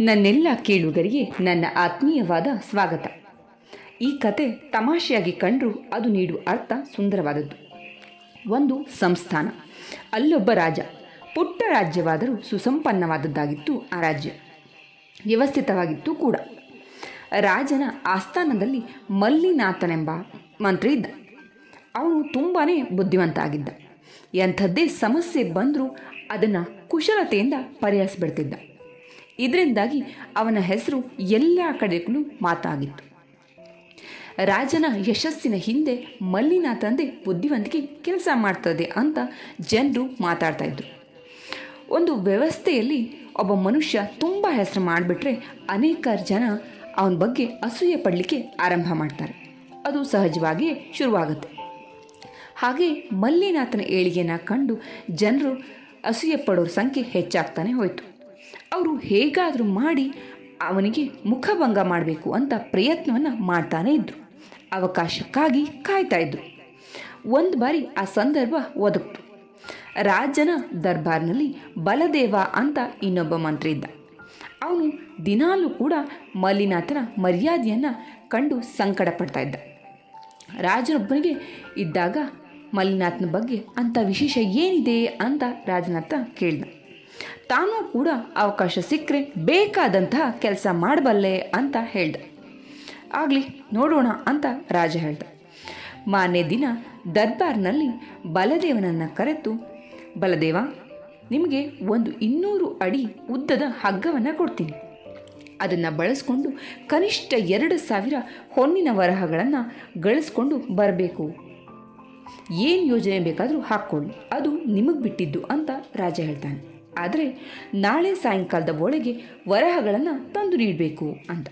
ನನ್ನೆಲ್ಲ ಕೇಳುಗರಿಗೆ ನನ್ನ ಆತ್ಮೀಯವಾದ ಸ್ವಾಗತ. ಈ ಕತೆ ತಮಾಷೆಯಾಗಿ ಕಂಡರೂ ಅದು ನೀಡುವ ಅರ್ಥ ಸುಂದರವಾದದ್ದು. ಒಂದು ಸಂಸ್ಥಾನ. ಅಲ್ಲೊಬ್ಬ ರಾಜ. ಪುಟ್ಟ ರಾಜ್ಯವಾದರೂ ಸುಸಂಪನ್ನವಾದದ್ದಾಗಿತ್ತು ಆ ರಾಜ್ಯ. ವ್ಯವಸ್ಥಿತವಾಗಿತ್ತು ಕೂಡ. ರಾಜನ ಆಸ್ಥಾನದಲ್ಲಿ ಮಲ್ಲಿನಾಥನೆಂಬ ಮಂತ್ರಿ ಇದ್ದ. ಅವನು ತುಂಬಾ ಬುದ್ಧಿವಂತ ಆಗಿದ್ದ ಎಂಥದ್ದೇ ಸಮಸ್ಯೆ ಬಂದರೂ ಅದನ್ನು ಕುಶಲತೆಯಿಂದ ಪರಿಹರಿಸಿಬಿಡ್ತಿದ್ದ. ಇದರಿಂದಾಗಿ ಅವನ ಹೆಸರು ಎಲ್ಲ ಕಡೆಗೂ ಮಾತಾಗಿತ್ತು. ರಾಜನ ಯಶಸ್ಸಿನ ಹಿಂದೆ ಮಲ್ಲಿನಾಥಂದೇ ಬುದ್ಧಿವಂತಿಕೆ ಕೆಲಸ ಮಾಡ್ತದೆ ಅಂತ ಜನರು ಮಾತಾಡ್ತಾ ಇದ್ರು. ಒಂದು ವ್ಯವಸ್ಥೆಯಲ್ಲಿ ಒಬ್ಬ ಮನುಷ್ಯ ತುಂಬ ಹೆಸರು ಮಾಡಿಬಿಟ್ರೆ ಅನೇಕ ಜನ ಅವನ ಬಗ್ಗೆ ಅಸೂಯೆ ಪಡಲಿಕ್ಕೆ ಆರಂಭ ಮಾಡ್ತಾರೆ. ಅದು ಸಹಜವಾಗಿಯೇ ಶುರುವಾಗುತ್ತೆ. ಹಾಗೆ ಮಲ್ಲಿನಾಥನ ಏಳಿಗೆನ ಕಂಡು ಜನರು ಅಸೂಯೆ ಪಡೋರ ಸಂಖ್ಯೆ ಹೆಚ್ಚಾಗ್ತಾನೆ ಹೋಯಿತು. ಅವರು ಹೇಗಾದರೂ ಮಾಡಿ ಅವನಿಗೆ ಮುಖಭಂಗ ಮಾಡಬೇಕು ಅಂತ ಪ್ರಯತ್ನವನ್ನು ಮಾಡ್ತಾನೇ ಇದ್ದರು ಅವಕಾಶಕ್ಕಾಗಿ ಕಾಯ್ತಾ ಇದ್ದರು ಒಂದು ಬಾರಿ ಆ ಸಂದರ್ಭ ಒದಗ್ತು. ರಾಜನ ದರ್ಬಾರ್ನಲ್ಲಿ ಬಲದೇವ ಅಂತ ಇನ್ನೊಬ್ಬ ಮಂತ್ರಿ ಇದ್ದ. ಅವನು ದಿನಾಲೂ ಕೂಡ ಮಲ್ಲಿನಾಥನ ಮರ್ಯಾದೆಯನ್ನು ಕಂಡು ಸಂಕಟ ಪಡ್ತಾ ಇದ್ದ. ರಾಜನೊಬ್ಬನಿಗೆ ಇದ್ದಾಗ ಮಲ್ಲಿನಾಥನ ಬಗ್ಗೆ ಅಂಥ ವಿಶೇಷ ಏನಿದೆ ಅಂತ ರಾಜನಾಥ ಕೇಳಿದ. ತಾನೂ ಕೂಡ ಅವಕಾಶ ಸಿಕ್ಕರೆ ಬೇಕಾದಂತಹ ಕೆಲಸ ಮಾಡಬಲ್ಲೆ ಅಂತ ಹೇಳ್ದ. ಆಗಲಿ ನೋಡೋಣ ಅಂತ ರಾಜ ಹೇಳ್ದ. ಮಾನ್ಯ ದಿನ ದರ್ಬಾರ್ನಲ್ಲಿ ಬಲದೇವನನ್ನು ಕರೆತು ಬಲದೇವ, ನಿಮಗೆ ಒಂದು ಇನ್ನೂರು ಅಡಿ ಉದ್ದದ ಹಗ್ಗವನ್ನು ಕೊಡ್ತೀನಿ. ಅದನ್ನು ಬಳಸ್ಕೊಂಡು ಕನಿಷ್ಠ ಎರಡು ಸಾವಿರ ಹೊನ್ನಿನ ವರಹಗಳನ್ನು ಗಳಿಸ್ಕೊಂಡು ಬರಬೇಕು. ಏನು ಯೋಜನೆ ಬೇಕಾದರೂ ಹಾಕ್ಕೊಳ್ಳಿ. ಅದು ನಿಮಗೆ ಬಿಟ್ಟಿದ್ದು ಅಂತ ರಾಜ ಹೇಳ್ತಾನೆ ಆದರೆ ನಾಳೆ ಸಾಯಂಕಾಲದ ಒಳಗೆ ವರಹಗಳನ್ನು ತಂದು ನೀಡಬೇಕು ಅಂತ.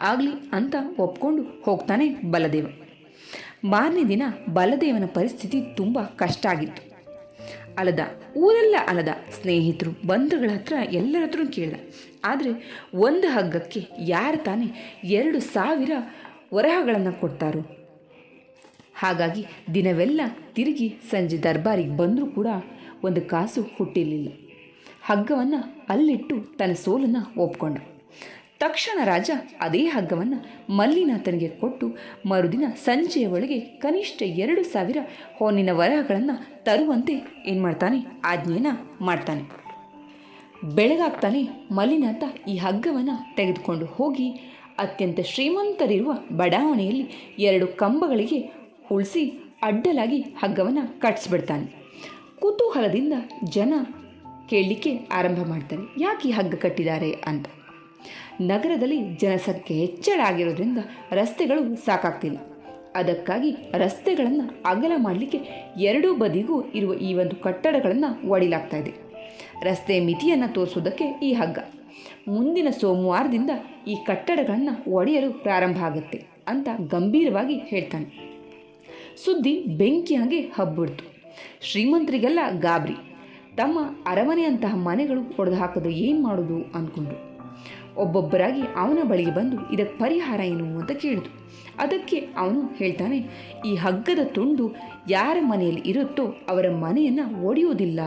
ಆಗಲಿ ಅಂತ ಒಪ್ಕೊಂಡು ಹೋಗ್ತಾನೆ ಬಲದೇವ. ಮಾರನೇ ದಿನ ಬಲದೇವನ ಪರಿಸ್ಥಿತಿ ತುಂಬ ಕಷ್ಟ ಆಗಿತ್ತು. ಅಲದ, ಊರೆಲ್ಲ ಅಲದ. ಸ್ನೇಹಿತರು, ಬಂಧುಗಳ ಹತ್ರ ಎಲ್ಲರ ಹತ್ರ ಕೇಳಿದ. ಆದರೆ ಒಂದು ಹಗ್ಗಕ್ಕೆ ಯಾರು ತಾನೇ ಎರಡು ಸಾವಿರ ವರಹಗಳನ್ನು ಕೊಡ್ತಾರೋ? ಹಾಗಾಗಿ ದಿನವೆಲ್ಲ ತಿರುಗಿ ಸಂಜೆ ದರ್ಬಾರಿಗೆ ಬಂದರೂ ಕೂಡ ಒಂದು ಕಾಸು ಹುಟ್ಟಿರಲಿಲ್ಲ. ಹಗ್ಗವನ್ನು ಅಲ್ಲಿಟ್ಟು ತನ್ನ ಸೋಲನ್ನು ಒಪ್ಕೊಂಡ ತಕ್ಷಣ ರಾಜ ಅದೇ ಹಗ್ಗವನ್ನು ಮಲ್ಲಿನಾಥನಿಗೆ ಕೊಟ್ಟು ಮರುದಿನ ಸಂಜೆಯ ಒಳಗೆ ಕನಿಷ್ಠ ಎರಡು ಸಾವಿರ ಹೊನ್ನಿನ ವರಹಗಳನ್ನು ತರುವಂತೆ ಏನು ಮಾಡ್ತಾನೆ ಆಜ್ಞೆಯನ್ನು ಮಾಡ್ತಾನೆ. ಬೆಳಗಾಗ್ತಾನೆ ಮಲ್ಲಿನಾಥ ಈ ಹಗ್ಗವನ್ನು ತೆಗೆದುಕೊಂಡು ಹೋಗಿ ಅತ್ಯಂತ ಶ್ರೀಮಂತರಿರುವ ಬಡಾವಣೆಯಲ್ಲಿ ಎರಡು ಕಂಬಗಳಿಗೆ ಉಳಿಸಿ ಅಡ್ಡಲಾಗಿ ಹಗ್ಗವನ್ನು ಕಟ್ಟಿಸ್ಬಿಡ್ತಾನೆ ಕುತೂಹಲದಿಂದ ಜನ ಕೇಳಲಿಕ್ಕೆ ಆರಂಭ ಮಾಡ್ತಾರೆ. ಯಾಕೆ ಈ ಹಗ್ಗ ಕಟ್ಟಿದ್ದಾರೆ ಅಂತ. ನಗರದಲ್ಲಿ ಜನಸಂಖ್ಯೆ ಹೆಚ್ಚಳ ಆಗಿರೋದ್ರಿಂದ ರಸ್ತೆಗಳು ಸಾಕಾಗ್ತಿಲ್ಲ. ಅದಕ್ಕಾಗಿ ರಸ್ತೆಗಳನ್ನು ಅಗಲ ಮಾಡಲಿಕ್ಕೆ ಎರಡೂ ಬದಿಗೂ ಇರುವ ಈ ಒಂದು ಕಟ್ಟಡಗಳನ್ನು ಒಡಿಲಾಗ್ತಾ ಇದೆ. ರಸ್ತೆ ಮಿತಿಯನ್ನು ತೋರಿಸೋದಕ್ಕೆ ಈ ಹಗ್ಗ. ಮುಂದಿನ ಸೋಮವಾರದಿಂದ ಈ ಕಟ್ಟಡಗಳನ್ನು ಒಡೆಯಲು ಪ್ರಾರಂಭ ಆಗುತ್ತೆ ಅಂತ ಗಂಭೀರವಾಗಿ ಹೇಳ್ತಾನೆ. ಸುದ್ದಿ ಬೆಂಕಿಯಾಗೆ ಹಬ್ಬಿಡ್ತು. ಶ್ರೀಮಂತರಿಗೆಲ್ಲ ಗಾಬರಿ. ತಮ್ಮ ಅರಮನೆಯಂತಹ ಮನೆಗಳು ಹೊಡೆದು ಹಾಕೋದು ಏನು ಮಾಡೋದು ಅಂದ್ಕೊಂಡ್ರು ಒಬ್ಬೊಬ್ಬರಾಗಿ ಅವನ ಬಳಿಗೆ ಬಂದು ಇದಕ್ಕೆ ಪರಿಹಾರ ಏನು ಅಂತ ಕೇಳಿದ್ರು. ಅದಕ್ಕೆ ಅವನು ಹೇಳ್ತಾನೆ, ಈ ಹಗ್ಗದ ತುಂಡು ಯಾರ ಮನೆಯಲ್ಲಿ ಇರುತ್ತೋ ಅವರ ಮನೆಯನ್ನು ಒಡೆಯುವುದಿಲ್ಲ.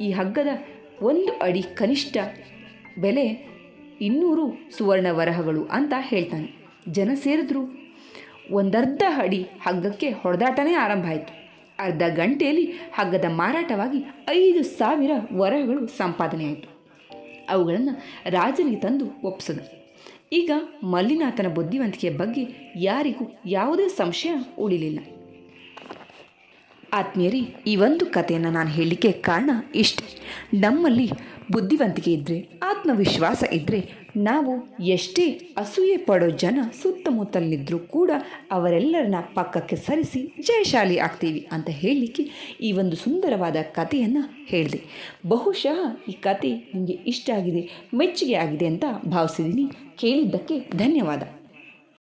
ಈ ಹಗ್ಗದ ಒಂದು ಅಡಿ ಕನಿಷ್ಠ ಬೆಲೆ ಇನ್ನೂರು ಸುವರ್ಣ ವರಹಗಳು ಅಂತ ಹೇಳ್ತಾನೆ. ಜನ ಸೇರಿದ್ರು. ಒಂದರ್ಧ ಅಡಿ ಹಗ್ಗಕ್ಕೆ ಹೊಡೆದಾಟನೇ ಆರಂಭ ಆಯಿತು. ಅರ್ಧ ಗಂಟೆಯಲ್ಲಿ ಹಗ್ಗದ ಮಾರಾಟವಾಗಿ ಐದು ಸಾವಿರ ವರಹಗಳು ಸಂಪಾದನೆಯಾಯಿತು. ಅವುಗಳನ್ನು ರಾಜನಿಗೆ ತಂದು ಒಪ್ಪಿಸಿದ. ಈಗ ಮಲ್ಲಿನಾಥನ ಬುದ್ಧಿವಂತಿಕೆಯ ಬಗ್ಗೆ ಯಾರಿಗೂ ಯಾವುದೇ ಸಂಶಯ ಉಳಿಲಿಲ್ಲ. ಆತ್ಮೀಯರಿ, ಈ ಒಂದು ಕಥೆಯನ್ನು ನಾನು ಹೇಳಲಿಕ್ಕೆ ಕಾರಣ ಇಷ್ಟೇ. ನಮ್ಮಲ್ಲಿ ಬುದ್ಧಿವಂತಿಕೆ ಇದ್ದರೆ ಆತ್ಮವಿಶ್ವಾಸ ಇದ್ದರೆ ನಾವು ಎಷ್ಟೇ ಅಸೂಯೆ ಪಡೋ ಜನ ಸುತ್ತಮುತ್ತಲಿದ್ದರೂ ಕೂಡ ಅವರೆಲ್ಲರನ್ನ ಪಕ್ಕಕ್ಕೆ ಸರಿಸಿ ಜಯಶಾಲಿ ಆಗ್ತೀವಿ ಅಂತ ಹೇಳಲಿಕ್ಕೆ ಈ ಒಂದು ಸುಂದರವಾದ ಕಥೆಯನ್ನು ಹೇಳಿದೆ. ಬಹುಶಃ ಈ ಕತೆ ನಿಮಗೆ ಇಷ್ಟ ಆಗಿದೆ, ಮೆಚ್ಚುಗೆ ಆಗಿದೆ ಅಂತ ಭಾವಿಸಿದ್ದೀನಿ. ಕೇಳಿದ್ದಕ್ಕೆ ಧನ್ಯವಾದ.